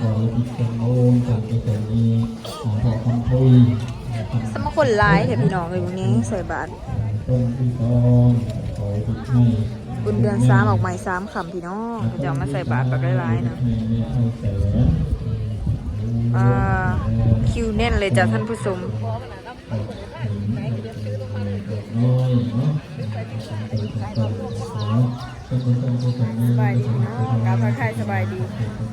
ขอให้ติดเต็มโอนจากไปแต่นี้ขอขอคำพุยสมคนร้ายเถอะพี่น้องเลยวันนี้ใส่บาตรต้นที่สองขอให้ติดให้บุญเดือนสามออกใหม่สามคำพี่น้องจะมาใส่บาตรปากร้ายๆนะคิวแน่นเลยจ้ะท่านผู้ชมน้อยเนาะ สบายดีพี่น้องกาพระไทยสบายดี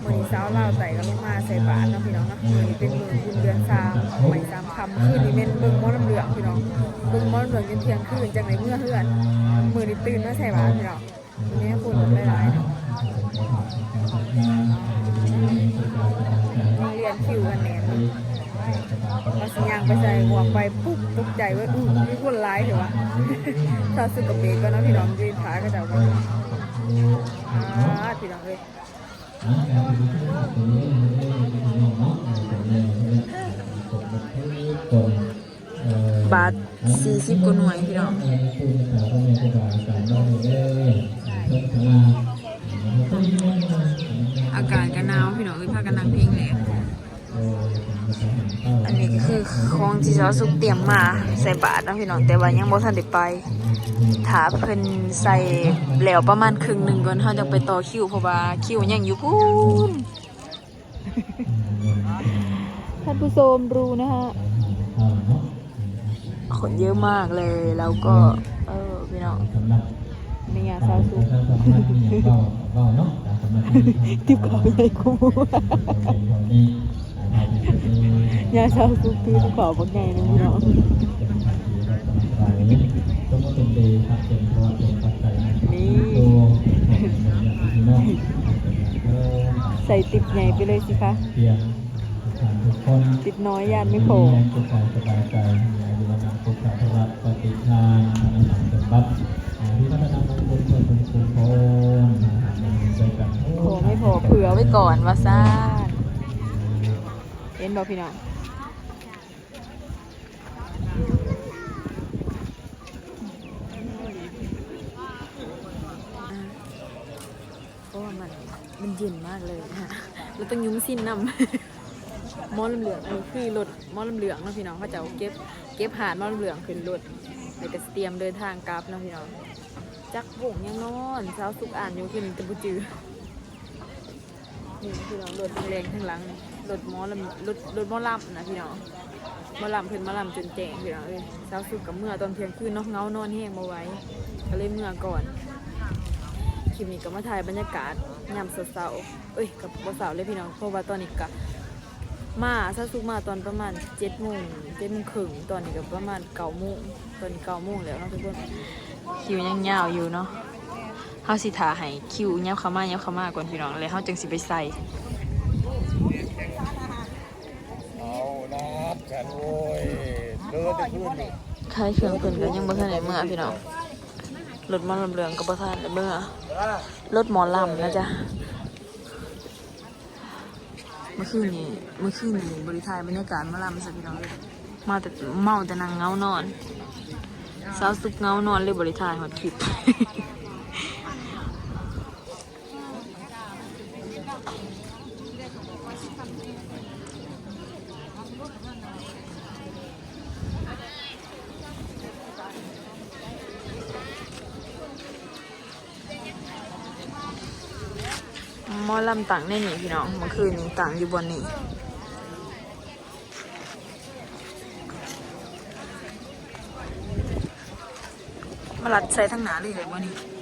มือนี้เช้าเล่าใส่กันลงมาใส่บาตรนะพี่น้องนะมือนี้เป็นมือบุญเดือนสามออกใหม่สามคำคืนนี้เป็นเบิ้งม้อลำเหลืองพี่น้องเบิ้งม้อลำเหลืองจนเที่ยงคืนจังไหนเมื่อเฮือนมือนี้ตื่นมาใส่บาตรพี่น้องวันนี้คนหลายๆเนาะ มาสัญญาณไปใส่หมวกไปปุ๊บตกใจว่าอู้มีคนร้ายเหรอวะถ้าสึกกับเบรกก็นะพี่น้องยืนขาก็จะว่าอ่าพี่น้องเลยบาทสี่สิบกว่าหน่วยพี่น้อง อากาศกันหนาวพี่น้องเลยพากันนั่งเพลงแหลกอันนี้ก็คือขอ งที่เจ้าสุกเตรียมมาใส่บาทนะพี่น้องแต่ว่ายังบ่ทันได้ไปถ้าเพิ่นใส่แล้วประมาณครึ่งหนึ่งก่อนเขาจะไปต่อคิวเพราะว่าคิวยังอยู่พูนท่านผู้ชมรู้นะฮะคนเยอะมากเลยแล้วก็เออพี่น้องนี่ไงซาวซุกทิพเขาใหญ่กู ยาซาวซุกทีทิพเขาบักใหญ่นะพี่น้องใส่ติบใหญ่ไปเลยสิคะติดน้อยยานไม่โผล่สุขสบายใจอยู่วันนั้นสุขภาพปฏิทานทางหลังเป็นบัตรที่พัฒนามงคลคนคุณครูพโผล่ไม่โผล่เผื่อไว้ก่อนว่าซ่านเห็นบอกพี่น้องเพราะว่ามัน มันเย็นมากเลยนะฮะเราต้องยุ้มสิ้นนำมอลเหลืองอันนี้คือรถมอลเหลืองนะพี่น้องเขาจะเก็บเก็บหาดมอลเหลืองขึ้นรถแล้วก็เตรียมเดินทางกลับเนาะพี่น้องจักบุ่งยังนอนเช้าสุกอ่านอยู่ขึ้นตะบุจือนี่พี่น้องรถแรงข้างหลังรถมอลรถรถมอลำนะพี่น้องมอลำเพิ่นมอลำจนแจ้งพี่น้องเอ้ยเช้าสุกกับเมื่อตอนเที่ยงคืนเนาะเงานอนแห้งมาไว้ก็เลยเมื่อก่อนคลิปนี้ก็มาถ่ายบรรยากาศ ยามเสาๆเอ้ยกับบ่เสาเลยพี่น้องเพราะว่าตอนนี้ก็มาซาซุกมาตอนประมาณเจ็ดโมงเจ็ดโมงครึ่งตอนนี้ก็ประมาณเก้าโมงตอนนี้เก้าโมงแล้วเนาะทุกคนคิวยังยาวอยู่เนาะเฮาสิถาให้คิวยับเข้ามายับเข้ามาก่อนพี่น้องแล้วเฮาจึงสิไปใส่เอานัดกันโว้ยเดินไปขึ้นนี่คายเครื่องเพิ่นก็ยังบ่ทันได้เมื่อพี่น้อง รถมอลำเรืองก็บ่ทันได้เมื่อรถหมอลำนะจ๊ะเมื่อคืนนี้เมื่อคืนนี้บริทายบรรยากาศมอลำซะพี่น้องเลยมาแต่เมาแต่นั่งเงานอนสาวสุกเงานอนเลยบริทายหอดคลิป อลำต่างในนี่พี่น้องเมื่อคืนต่างอยู่บนนี้มาลัดใส่ทั้งหนาเลยเลยวันนี้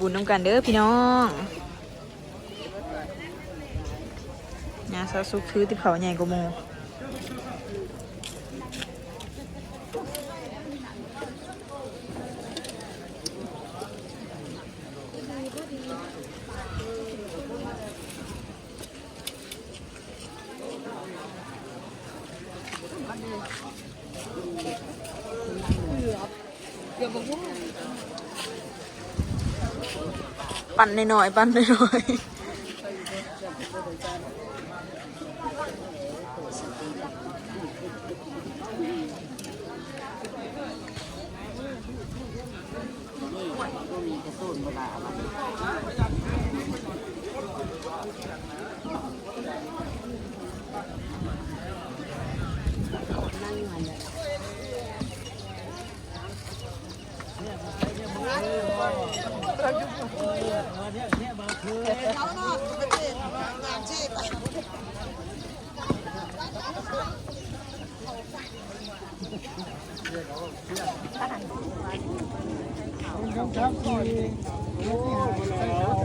บุญน้ำกันเด้อพี่น้องงานซาซุกถือติบเขาใหญ่กว่าโมเปั่นหน่อยๆปั่นหน่อยๆ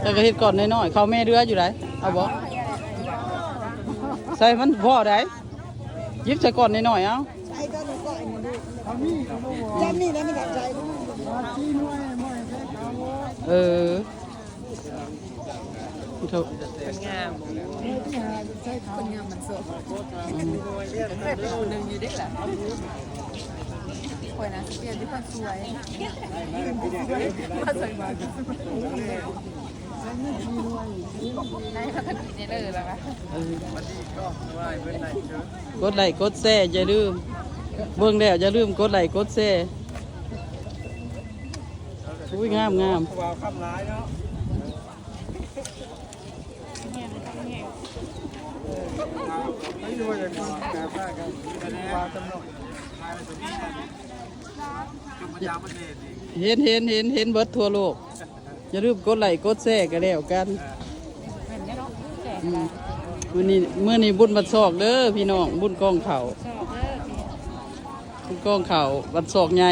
แต่ก็เฮ็ดก่อนน้อยๆเขาแม่เรืออยู่ไหนเอาบ่ใส่มันพ่อได้ยิบใส่ก่อนน้อยๆเอาไอ้ก็หนูก็ไอ้หนูดูจำนี่นะไม่ได้ใจกูเออโถ คนงามมันสดเคยเป็นคนหนึ่งอยู่ด้แหละคอยนะเปลี่ยนที่คนสวยมาสวยมากได้ค่ะท่านนี่เลยแล้วนะกดไลค์กดแชร์อย่าลืมเบิ่งแล้วอย่าลืมกดไลค์กดแชร์อุ้ยงามงามว่าคำร้ายเนาะไม่รู้ว่าจะมีแบบว่ากันาะ เห็นเห็นเห็นเห็นเบิร์ดทั่วโลกอย่าลืมกดไลค์กดแชร์กันแล้วกันอืมมื้อนี้มื้อนี้บุญบัดซอกเด้อพี่น้องบุญกองเขาบุญกองเขาบัดซอกใหญ่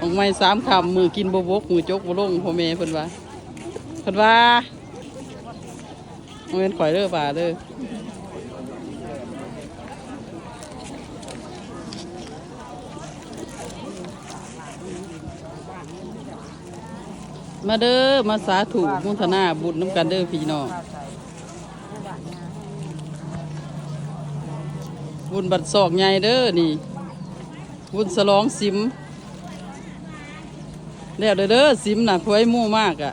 ออกไม้สามคำมือกินบวบกมือจกบลงพ่อแม่เพิ่นว่า เพิ่นว่าเอาเป็นข่อยเด้อป่าเด้อมาเด้อมาสาธุมุทนาบุญน้ำกันเด้อพี่น้องบุญบัดศอกใหญ่เด้อนี่ บุญสลองสิมแล้วเด้อเด้อสิมน่ะพวยมู่มากอะ่ะ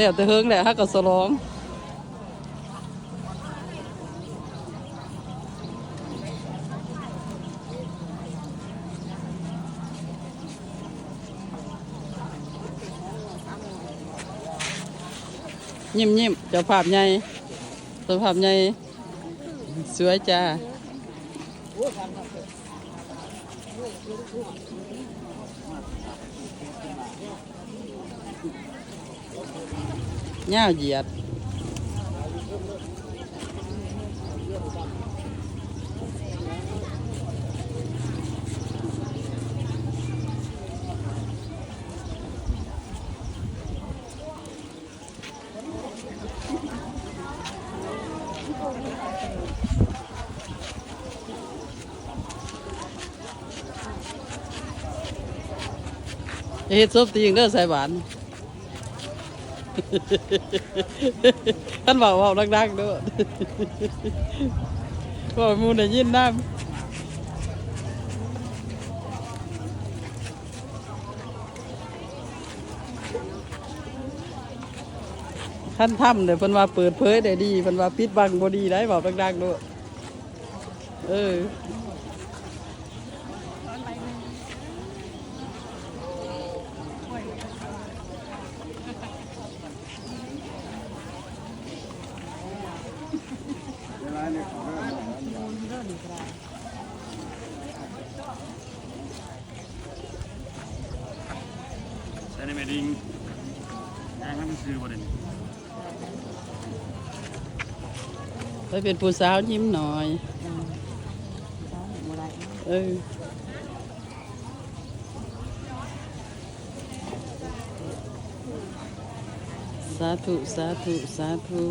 แล้วแต่เฮิงแหละฮักก็สลองยิ้มยิ้มเจ้าภาพใหญ่เจ้าภาพใหญ่สวยจ้า เง่าเหยียดเฮ็ดซบตีงเด้อใส่หวาน ท่านบอกว่าดังๆด้วยบอกมูได้ยินน้ำท่านทำเดี๋ยวเพิ่นว่าเปิดเผยได้ดีเพิ่นว่าปิดบังบ่ดีได้บอกดังๆด้วยเออ เวลาเนี่ยของเรื่อง ใช้ในเมดิงแองให้มันซื้อประเด็นไปเป็นผู้สาวยิ้มหน่อย เออสาธุ สาธุ สาธุ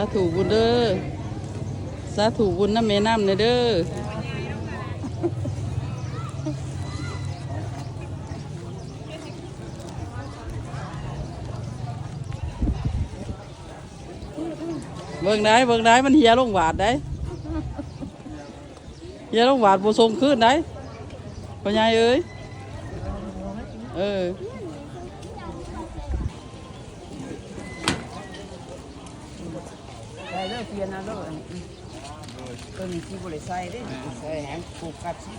าธุบุญเด้อสาธุบุญน้ำแม่น้ำเนยเด้อเบิ่งได้เบิ่งได้มันเฮียลงหวาดได้เฮียลงหวาดบ่ทรงขึ้นได้พ่อใหญ่เอ้ยเออ ใส่เด้อเทียนนะเด้อ ตัวนี้ที่บริใส่เด้ใส่แหมปลูกกัดสิ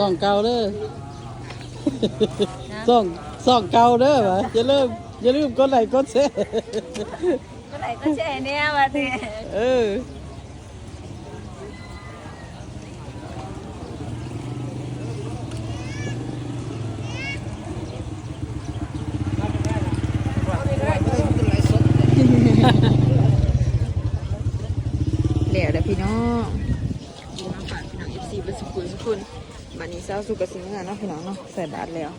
ส่องเก่าเด้อส่องส่องเก่าเด้อวะอย่าลืมอย่าลืมกดไลค์กดแชร์ก็ไหนก็แช่เนี่ยมาสิเออเหลี่ยเด้อพี่น้องกินมาฝากพี่น้อง FC เป็นสุขุนสุขุนบัดนี้ เช้าสุกสิงห์เนาะพี่น้องเนาะใส่บาตรแล้ว